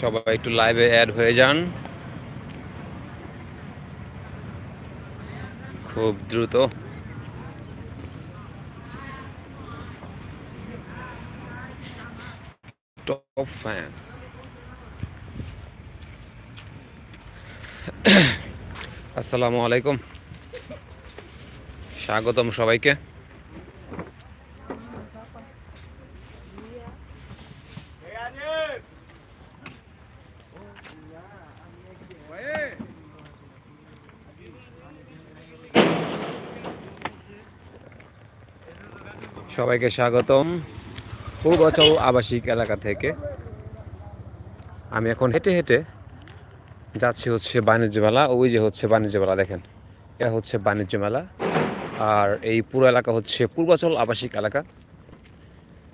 সবাই একটু লাইভে অ্যাড হয়ে যান। খুব দ্রুত। টপ ফ্যান্স আসসালামু আলাইকুম। স্বাগতম সবাইকে। সবাইকে স্বাগতম। পূর্বাচল আবাসিক এলাকা থেকে। আমি এখন হেঁটে হেঁটে যাচ্ছি হচ্ছে বাণিজ্য মেলা। ওই যে হচ্ছে বাণিজ্য মেলা, দেখেন। এটা হচ্ছে বাণিজ্য মেলা। আর এই পুরো এলাকা হচ্ছে পূর্বাচল আবাসিক এলাকা।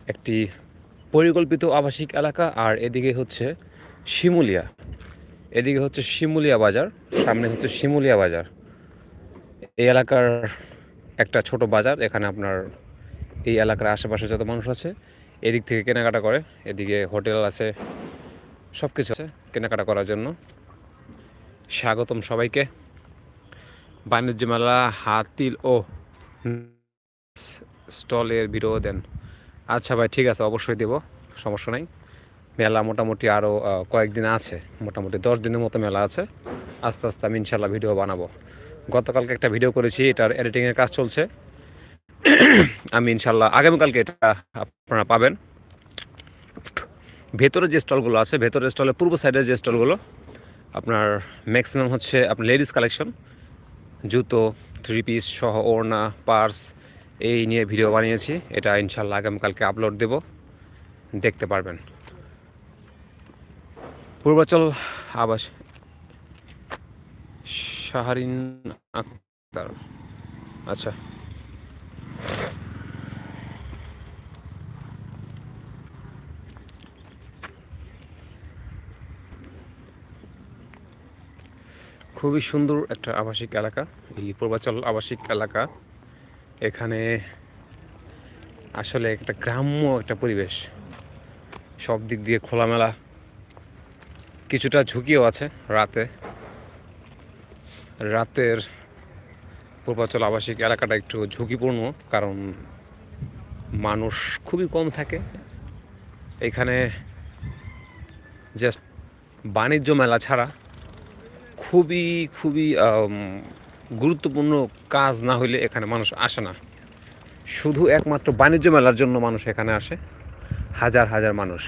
একটি পরিকল্পিত আবাসিক এলাকা। আর এদিকে হচ্ছে শিমুলিয়া। এদিকে হচ্ছে শিমুলিয়া বাজার। সামনে হচ্ছে শিমুলিয়া বাজার। এই এলাকার একটা ছোট বাজার। এখানে আপনার এই এলাকার আশেপাশে যত মানুষ আছে, এদিক থেকে কেনাকাটা করে, এদিকে হোটেল আছে সব কিছু আছে কেনাকাটা করার জন্য। স্বাগতম সবাইকে। বাণিজ্য মেলা হাতিল ও স্টলের ভিডিও দেন। আচ্ছা ভাই, ঠিক আছে, অবশ্যই দেব, সমস্যা নাই। মেলা মোটামুটি আরও কয়েকদিন আছে, মোটামুটি দশ দিনের মতো মেলা আছে। আস্তে আস্তে আমি ইনশাল্লাহ ভিডিও বানাবো। গতকালকে একটা ভিডিও করেছি, এটার এডিটিংয়ের কাজ চলছে। আমি ইনশাল্লাহ আগামীকালকে এটা আপনারা পাবেন। ভেতরে যে স্টলগুলো আছে, ভেতরের স্টলের পূর্ব সাইডের যে স্টলগুলো, আপনার ম্যাক্সিমাম হচ্ছে আপনার লেডিস কালেকশন জুতো থ্রি পিস সহ ওড়না পার্স এই নিয়ে ভিডিও বানিয়েছি। এটা ইনশাল্লাহ আগামীকালকে আপলোড দেব। দেখতে পারবেন। পূর্বাচল আবাস শাহরিন আক্তার। আচ্ছা। খুবই সুন্দর একটা আবাসিক এলাকা, এই পূর্বাচল আবাসিক এলাকা। এখানে আসলে একটা গ্রাম্য একটা পরিবেশ। সব দিক দিয়ে খোলামেলা। কিছুটা ঝুঁকিও আছে রাতে। রাতের পূর্বাচল আবাসিক এলাকাটা একটু ঝুঁকিপূর্ণ, কারণ মানুষ খুবই কম থাকে। এখানে জাস্ট বাণিজ্য মেলা ছাড়া খুবই খুবই গুরুত্বপূর্ণ কাজ না হইলে এখানে মানুষ আসে না। শুধু একমাত্র বাণিজ্য মেলার জন্য মানুষ এখানে আসে, হাজার হাজার মানুষ।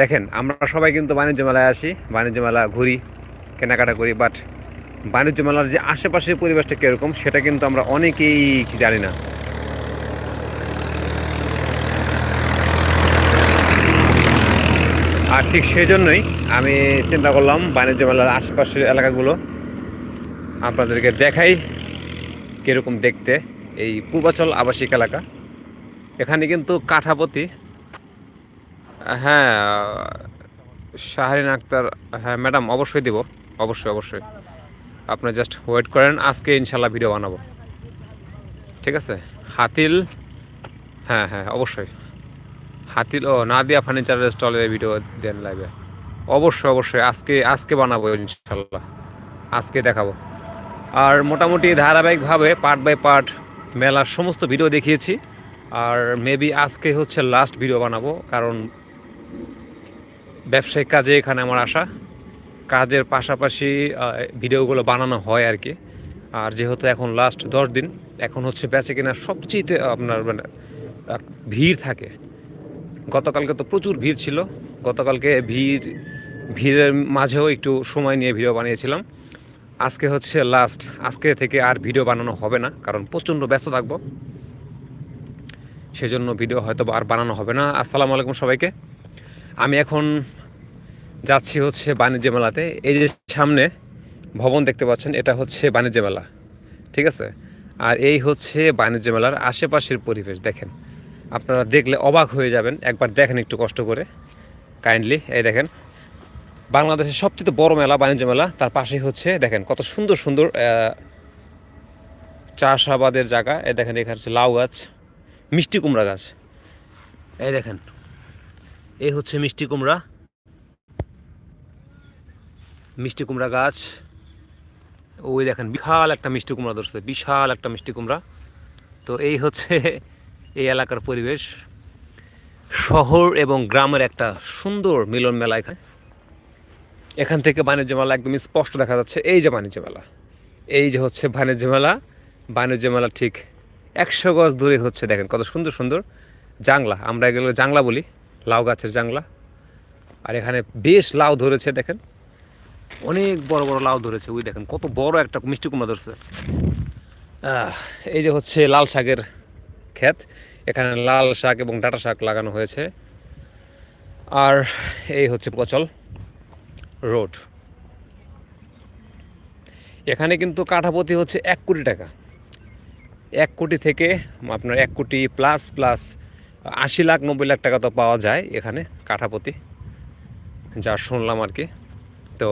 দেখেন, আমরা সবাই কিন্তু বাণিজ্য মেলায় আসি, বাণিজ্য মেলা ঘুরি, কেনাকাটা করি বাট বাণিজ্য মেলার যে আশেপাশের পরিবেশটা কীরকম, সেটা কিন্তু আমরা অনেকেই জানি না। আর ঠিক সেই জন্যই আমি চিন্তা করলাম বাণিজ্য মেলার আশেপাশের এলাকাগুলো আপনাদেরকে দেখাই কীরকম দেখতে এই পূর্বাচল আবাসিক এলাকা। এখানে কিন্তু কাঠাপতি হ্যাঁ শাহরিন আক্তার হ্যাঁ ম্যাডাম অবশ্যই দিব, অবশ্যই অবশ্যই। আপনি জাস্ট ওয়েট করেন, আজকে ইনশাল্লাহ ভিডিও বানাবো। ঠিক আছে? হাতিল হ্যাঁ হ্যাঁ অবশ্যই। হাতিল, ও নাদিয়া ফার্নিচারের স্টলের ভিডিও দেন লাইভে অবশ্যই অবশ্যই, আজকে আজকে বানাবো ইনশাল্লাহ আজকে দেখাবো। আর মোটামুটি ধারাবাহিকভাবে পার্ট বাই পার্ট মেলার সমস্ত ভিডিও দেখিয়েছি। আর মেবি আজকে হচ্ছে লাস্ট ভিডিও বানাবো, কারণ ব্যবসায়িক কাজে এখানে আমার আসা কাজের পাশাপাশি ভিডিওগুলো বানানো হয় আর কি। আর যেহেতু এখন লাস্ট দশ দিন, এখন হচ্ছে বেচে কেনার সবচেয়ে, আপনার মানে ভিড় থাকে। গতকালকে তো প্রচুর ভিড় ছিল। গতকালকে ভিড়, ভিড়ের মাঝেও একটু সময় নিয়ে ভিডিও বানিয়েছিলাম। আজকে হচ্ছে লাস্ট আজকে থেকে আর ভিডিও বানানো হবে না, কারণ প্রচণ্ড ব্যস্ত থাকব। সেজন্য ভিডিও হয়তো আর বানানো হবে না। আসসালামু আলাইকুম সবাইকে। আমি এখন যাচ্ছি হচ্ছে বাণিজ্য মেলাতে। এই যে সামনে ভবন দেখতে পাচ্ছেন, এটা হচ্ছে বাণিজ্য মেলা, ঠিক আছে? আর এই হচ্ছে বাণিজ্য মেলার আশেপাশের পরিবেশ, দেখেন। আপনারা দেখলে অবাক হয়ে যাবেন। একবার দেখেন একটু কষ্ট করে। কাইন্ডলি এই দেখেন। বাংলাদেশের সবচেয়ে বড় মেলা, বাণিজ্য মেলা, তার পাশেই হচ্ছে, দেখেন কত সুন্দর সুন্দর চাষাবাদের জায়গা। এই দেখেন, এখানে হচ্ছে লাউ গাছ, মিষ্টি কুমড়া গাছ। এই দেখেন, এই হচ্ছে মিষ্টি কুমড়া। মিষ্টি কুমড়া গাছ। ওই দেখেন, বিশাল একটা মিষ্টি কুমড়া ধরছে, বিশাল একটা মিষ্টি কুমড়া। তো এই হচ্ছে এই এলাকার পরিবেশ শহর এবং গ্রামের একটা সুন্দর মিলন মেলা এখানে। এখান থেকে বাণিজ্য মেলা একদম স্পষ্ট দেখা যাচ্ছে। এই যে বাণিজ্য মেলা, এই যে হচ্ছে বাণিজ্য মেলা বাণিজ্য মেলা ঠিক একশো গজ দূরে হচ্ছে, দেখেন কত সুন্দর সুন্দর জাংলা। আমরা এগুলো জাংলা বলি, লাউ গাছের জাংলা। আর এখানে বেশ লাউ ধরেছে, দেখেন। অনেক বড় বড় লাউ ধরেছে, ওই দেখেন কত বড় একটা মিষ্টি কুমড়া ধরছে। এই যে হচ্ছে লাল শাকের ক্ষেত। এখানে লাল শাক এবং ডাটা শাক লাগানো হয়েছে। আর এই হচ্ছে পচল রোড। এখানে কিন্তু কাঠাপতি হচ্ছে এক কোটি টাকা। এক কোটি থেকে আপনার এক কোটি প্লাস প্লাস আশি লাখ, নব্বই লাখ টাকা তো পাওয়া যায় এখানে কাঠাপতি যা শুনলাম আর কি। তো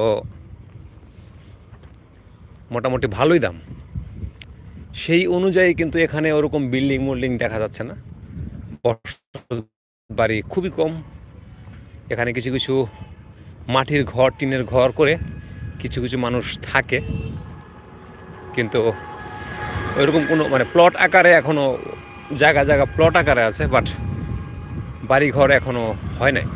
মোটামুটি ভালোই দাম। সেই অনুযায়ী কিন্তু এখানে ওরকম বিল্ডিং মোল্ডিং দেখা যাচ্ছে না। বাড়ি খুবই কম। এখানে কিছু কিছু মাটির ঘর, টিনের ঘর করে কিছু কিছু মানুষ থাকে। কিন্তু ওইরকম কোনো মানে প্লট আকারে এখনও জায়গা জায়গা প্লট আকারে আছে বাট বাড়ি ঘর এখনও হয় নাই।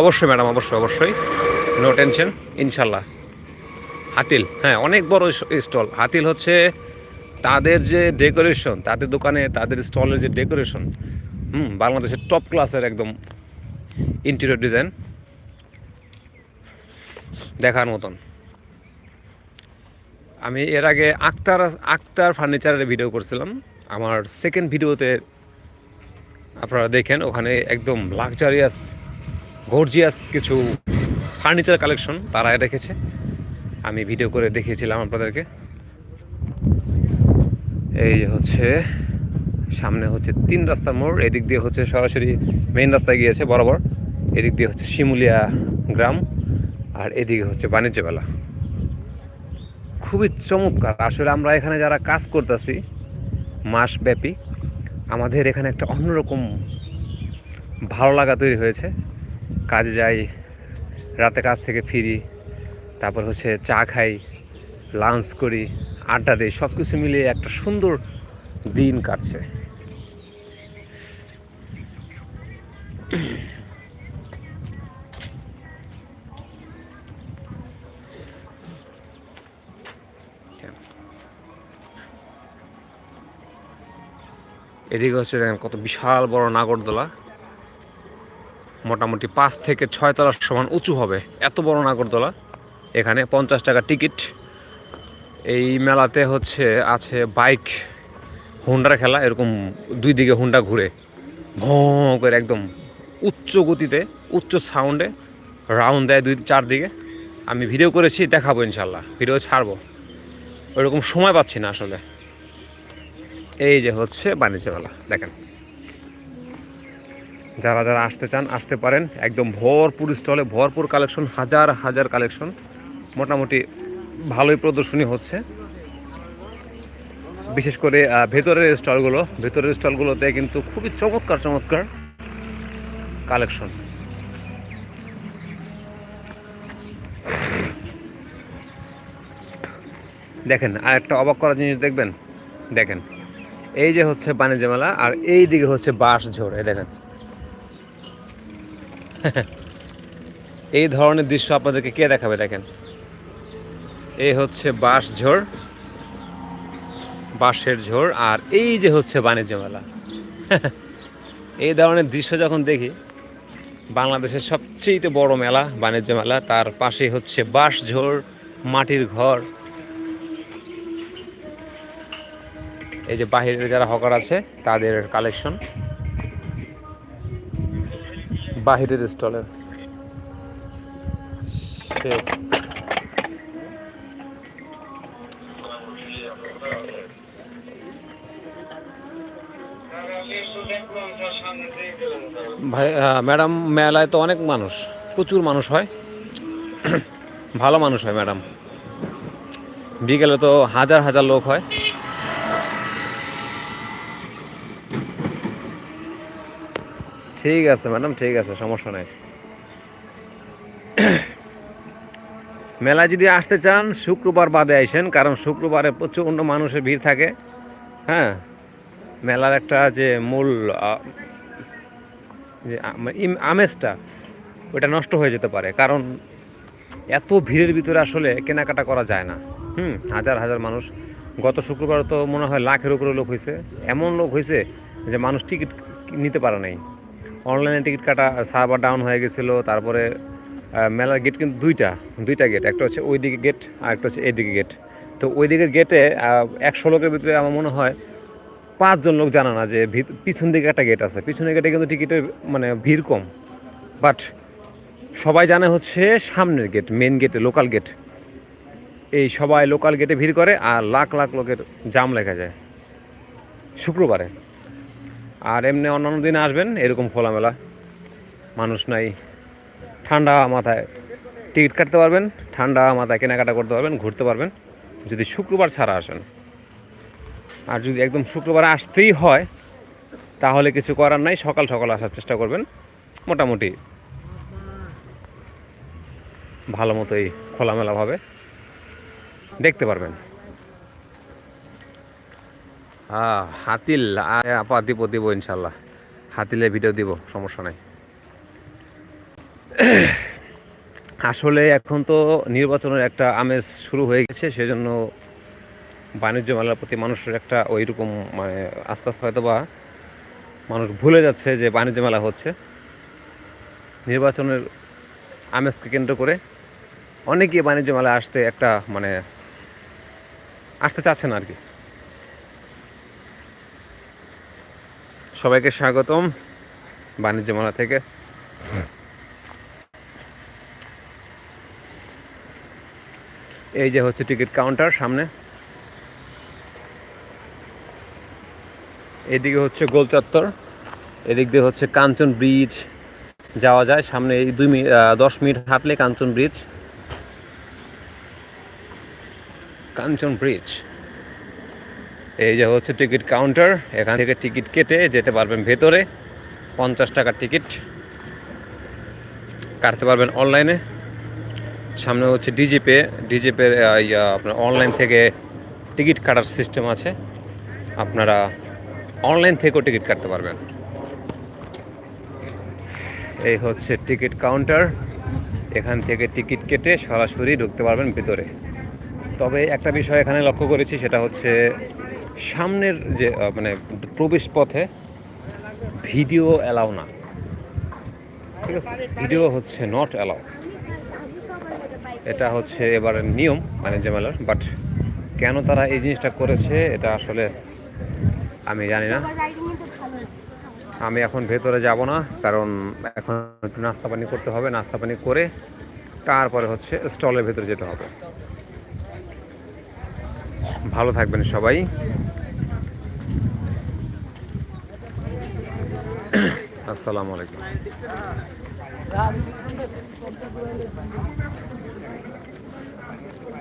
অবশ্যই ম্যাডাম, অবশ্যই অবশ্যই। নো টেনশন ইনশাল্লাহ। হাতিল হ্যাঁ অনেক বড় স্টল। হাতিল হচ্ছে তাদের যে ডেকোরেশন, তাদের দোকানে, তাদের স্টলের যে ডেকোরেশন, হুম, বাংলাদেশের টপ ক্লাসের একদম ইন্টেরিয়র ডিজাইন দেখার মতন। আমি এর আগে আক্তার আক্তার ফার্নিচারের ভিডিও করছিলাম। আমার সেকেন্ড ভিডিওতে আপনারা দেখেন, ওখানে একদম লাক্সারিয়াস গর্জিয়াস কিছু ফার্নিচার কালেকশন তারা রেখেছে। আমি ভিডিও করে দেখিয়েছিলাম আপনাদেরকে। এই হচ্ছে, সামনে হচ্ছে তিন রাস্তার মোড়, এদিক দিয়ে হচ্ছে সরাসরি মেইন রাস্তায় গিয়েছে বরাবর। এদিক দিয়ে হচ্ছে শিমুলিয়া গ্রাম আর এদিকে হচ্ছে বাণিজ্য মেলা। খুবই চমৎকার। আসলে আমরা এখানে যারা কাজ করতেছি, মাসব্যাপী, আমাদের এখানে একটা অন্যরকম ভালো লাগা তৈরি হয়েছে। কাজে যাই রাতে কাজ থেকে ফিরি, তারপর হচ্ছে চা খাই লাঞ্চ করি, আড্ডা দিই সব কিছু মিলিয়ে একটা সুন্দর দিন কাটছে। এদিকে হচ্ছে দেখেন কত বিশাল বড় নাগরদোলা। মোটামুটি পাঁচ থেকে ছয় তলার সমান উঁচু হবে। এত বড় নাগরদোলা এখানে পঞ্চাশ টাকা টিকিট। এই মেলাতে হচ্ছে, আছে বাইক, হুন্ডার খেলা, এরকম দুই দিকে হুন্ডা ঘুরে। ভঁ করে একদম উচ্চ গতিতে, উচ্চ সাউন্ডে রাউন্ড দেয় দুই চারদিকে আমি ভিডিও করেছি, দেখাবো ইনশাল্লাহ ভিডিও ছাড়বো। ওইরকম সময় পাচ্ছি না আসলে। এই যে হচ্ছে বাণিজ্য মেলা, দেখেন। যারা যারা আসতে চান, আসতে পারেন। একদম ভরপুর স্টলে, ভরপুর কালেকশন, হাজার হাজার কালেকশন। মোটামুটি ভালোই প্রদর্শনী হচ্ছে। বিশেষ করে ভেতরের স্টলগুলো, ভেতরের স্টলগুলোতে কিন্তু খুবই চমৎকার চমৎকার কালেকশন। দেখেন আর একটা অবাক করার জিনিস দেখবেন? দেখেন, এই যে হচ্ছে বাণিজ্য মেলা, আর এই দিকে হচ্ছে বাঁশ ঝোড় দেখেন। এই ধরনের দৃশ্য আপনাদেরকে কে দেখাবে দেখেন? এই হচ্ছে বাঁশ ঝোড়, বাঁশের ঝোড়, আর এই যে হচ্ছে বাণিজ্য মেলা। এই ধরনের দৃশ্য যখন দেখি, বাংলাদেশের সবচেয়ে বড় মেলা, বাণিজ্য মেলা, তার পাশে হচ্ছে বাঁশ ঝোড়, মাটির ঘর। এই যে বাহিরের যারা হকার আছে, তাদের কালেকশন বাহিরের স্টলের। ভাই ম্যাডাম, মেলায় তো অনেক মানুষ, প্রচুর মানুষ হয়। ভালো মানুষ হয়, ম্যাডাম। বিকেলে তো হাজার হাজার লোক হয়। ঠিক আছে, ম্যাডাম, ঠিক আছে, সমস্যা নাই। মেলায় যদি আসতে চান, শুক্রবার বাদে আইসেন, কারণ শুক্রবারে প্রচণ্ড মানুষের ভিড় থাকে। হ্যাঁ মেলার একটা যে মূল যে আমেজটা, ওটা নষ্ট হয়ে যেতে পারে, কারণ এত ভিড়ের ভিতরে আসলে কেনাকাটা করা যায় না। হুম, হাজার হাজার মানুষ। গত শুক্রবার তো মনে হয় লাখের উপরে লোক হয়েছে এমন লোক হয়েছে যে মানুষ টিকিট নিতে পারে নাই। অনলাইনে টিকিট কাটা সার্ভার ডাউন হয়ে গেছিল, তারপরে মেলার গেট কিন্তু দুইটা দুইটা গেট একটা হচ্ছে ওই দিকে গেট আর একটা হচ্ছে এইদিকে গেট তো ওই দিকের গেটে একশো লোকের ভিতরে আমার মনে হয় পাঁচজন লোক জানা না যে পিছন দিকে একটা গেট আছে। পিছনের গেটে কিন্তু টিকিটের মানে ভিড় কম। বাট সবাই জানে হচ্ছে সামনের গেট মেন গেটে লোকাল গেট এই সবাই লোকাল গেটে ভিড় করে আর লাখ লাখ লোকের জাম লেখা যায়। শুক্রবারে। আর এমনি অন্যান্য দিনে আসবেন, এরকম খোলামেলা। মানুষ নাই। ঠান্ডা মাথায় টিকিট কাটতে পারবেন, ঠান্ডা মাথায় কেনাকাটা করতে পারবেন, ঘুরতে পারবেন, যদি শুক্রবার ছাড়া আসেন। আর যদি একদম শুক্রবার আসতেই হয়, তাহলে কিছু করার নাই, সকাল সকাল আসার চেষ্টা করবেন। মোটামুটি ভালো মতোই খোলামেলাভাবে দেখতে পারবেন। হ্যাঁ হাতিল আপা দিব দিব ইনশাল্লাহ। হাতিলে ভিডিও দিব, সমস্যা নাই। আসলে এখন তো নির্বাচনের একটা আমেজ শুরু হয়ে গেছে, সেজন্য বাণিজ্য মেলার প্রতি মানুষের একটা ওই রকম মানে আস্তে আস্তে হয়তো বা মানুষ ভুলে যাচ্ছে যে বাণিজ্য মেলা হচ্ছে। নির্বাচনের আমেজকে কেন্দ্র করে অনেকেই বাণিজ্য মেলায় আসতে একটা মানে আসতে চাচ্ছে না আর কি। সবাইকে স্বাগতম বাণিজ্য মেলা থেকে। এই যে হচ্ছে টিকিট কাউন্টার সামনে। এদিকে হচ্ছে গোল চত্বর, এদিক দিয়ে হচ্ছে কাঞ্চন ব্রিজ যাওয়া যায়। সামনে এই দুই মিনিট দশ মিনিট হাঁটলে কাঞ্চন ব্রিজ। কাঞ্চন ব্রিজ। এই যে হচ্ছে টিকিট কাউন্টার, এখান থেকে টিকিট কেটে যেতে পারবেন ভেতরে। পঞ্চাশ টাকার টিকিট কাটতে পারবেন অনলাইনে। সামনে হচ্ছে ডিজিপে ডিজিপে আপনার অনলাইন থেকে টিকিট কাটার সিস্টেম আছে। আপনারা অনলাইন থেকেও টিকিট কাটতে পারবেন। এই হচ্ছে টিকিট কাউন্টার। এখান থেকে টিকিট কেটে সরাসরি ঢুকতে পারবেন ভিতরে। তবে একটা বিষয় এখানে লক্ষ্য করেছি, সেটা হচ্ছে সামনের যে মানে প্রবেশ পথে ভিডিও অ্যালাউ না। ঠিক আছে? ভিডিও হচ্ছে নট অ্যালাউ এটা হচ্ছে এবারের নিয়ম বাণিজ্য মেলার বাট কেন তারা এই জিনিসটা করেছে, এটা আসলে আমি জানি না। আমি এখন ভেতরে যাব না, কারণ এখন একটু নাস্তা পানি করতে হবে। নাস্তা পানি করে তারপরে হচ্ছে স্টলের ভেতরে যেতে হবে। ভালো থাকবেন সবাই। আসসালামু আলাইকুম।